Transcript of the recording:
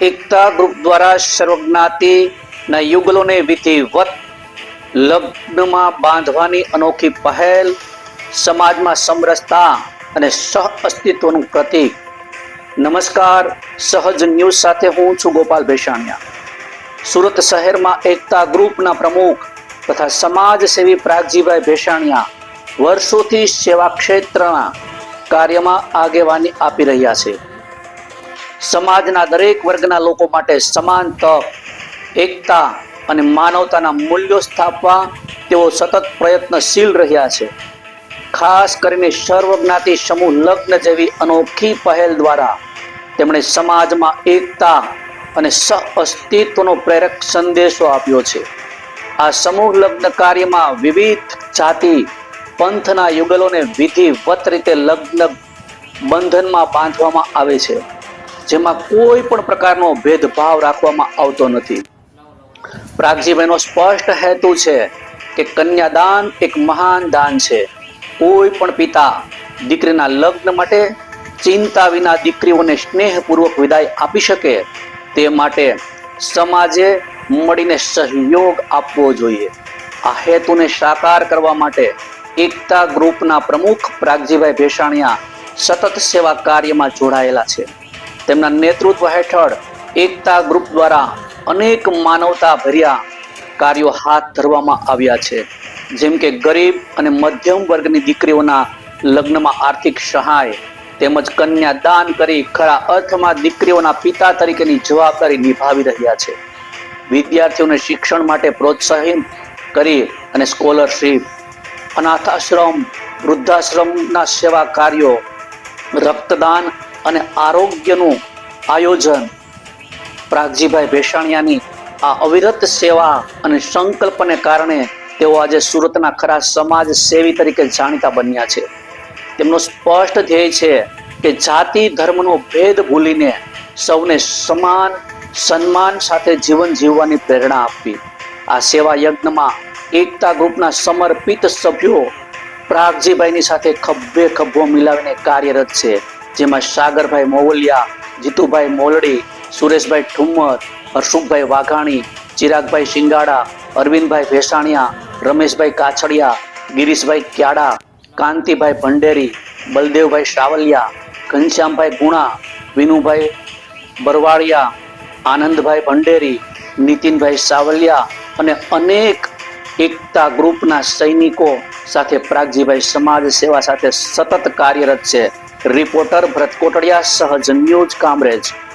એકતા group દ્વારા સર્વજ્ઞાતિના યુગલોને વિધિવત લગ્નમાં બાંધવાની અનોખી પહેલ સમાજમાં સમરસતા અને સહ અસ્તિત્વનું પ્રતીક. નમસ્કાર, સહજ ન્યૂઝ સાથે હું છું ગોપાલ ભેસાણિયા. સુરત શહેરમાં એકતા ગ્રુપના પ્રમુખ તથા સમાજ સેવી પ્રાગજીભાઈ ભેસાણિયા વર્ષોથી સેવા ક્ષેત્રના કાર્યમાં આગેવાની આપી રહ્યા છે. સમાજના દરેક વર્ગના લોકો માટે સમાન તક એકતા અને માનવતાના મૂલ્યો સ્થાપવા તેઓ સતત પ્રયત્નશીલ રહ્યા છે. ખાસ કરીને સર્વજ્ઞાતિ સમૂહ લગ્ન જેવી અનોખી પહેલ દ્વારા તેમણે સમાજમાં એકતા અને સહ અસ્તિત્વનો પ્રેરક સંદેશો આપ્યો છે. આ સમૂહ લગ્ન કાર્યમાં વિવિધ જાતિ, પંથના યુગલોને વિધિવત રીતે લગ્ન બંધનમાં બાંધવામાં આવે છે. જેમાં કોઈ પણ પ્રકારનો ભેદભાવ રાખવામાં આવતો નથી. પ્રાગજીભાઈનો સ્પષ્ટ હેતુ છે કે કન્યાદાન એક મહાન દાન છે. કોઈ પણ પિતા દીકરીના લગ્ન માટે ચિંતા વિના દીકરીઓને સ્નેહપૂર્વક વિદાય આપી શકે તે માટે સમાજે મળીને સહયોગ આપવો જોઈએ. આ હેતુને સાકાર કરવા માટે એકતા ગ્રુપના પ્રમુખ પ્રાગજીભાઈ ભેસાણિયા સતત સેવા કાર્યમાં જોડાયેલા છે. તેમના નેતૃત્વ હેઠળ એકતા ગ્રુપ દ્વારા અનેક માનવતા ભર્યા કાર્યો હાથ ધરવામાં આવ્યા છે. જેમ કે ગરીબ અને મધ્યમ વર્ગની દીકરીઓના લગ્નમાં આર્થિક સહાય તેમજ કન્યા દાન કરી ખરા અર્થમાં દીકરીઓના પિતા તરીકેની જવાબદારી નિભાવી રહ્યા છે. વિદ્યાર્થીઓને શિક્ષણ માટે પ્રોત્સાહિત કરી અને સ્કોલરશીપ અનાથ આશ્રમ વૃદ્ધાશ્રમના સેવા કાર્યો, રક્તદાન અને આરોગ્યનું આયોજન. પ્રાગજીભાઈ ભેસાણિયાની આ અવિરત સેવા અને સંકલ્પને કારણે તેઓ આજે સુરતના ખરા સમાજ સેવી તરીકે જાણીતા બન્યા છે. તેમનો સ્પષ્ટ ધ્યેય છે કે જાતિ ધર્મનો ભેદ ભૂલીને સૌને સમાન સન્માન સાથે જીવન જીવવાની પ્રેરણા આપવી. આ સેવા યજ્ઞમાં એકતા ગ્રુપના સમર્પિત સભ્યો પ્રાગજીભાઈની સાથે ખભે ખભો મિલાવીને કાર્યરત છે. જેમાં સાગરભાઈ મોવલિયા, જીતુભાઈ મોલડી, સુરેશભાઈ ઠુમ્મર હર્ષુખભાઈ વાઘાણી, ચિરાગભાઈ શિંગાડા, અરવિંદભાઈ ભેસાણિયા, રમેશભાઈ કાછડિયા, ગિરીશભાઈ ક્યાડા, કાંતિભાઈ ભંડેરી, બલદેવભાઈ શ્રાવલિયા, ઘનશ્યામભાઈ ગુણા, વિનુભાઈ બરવાડિયા, આનંદભાઈ ભંડેરી, નીતિનભાઈ સાવલિયા અને અનેક એકતા ગ્રુપના સૈનિકો સાથે પ્રાગજીભાઈ સમાજ સેવા સાથે સતત કાર્યરત છે. રિપોર્ટર ભરત કોટડિયા સહજ ન્યૂઝ કામરેજ.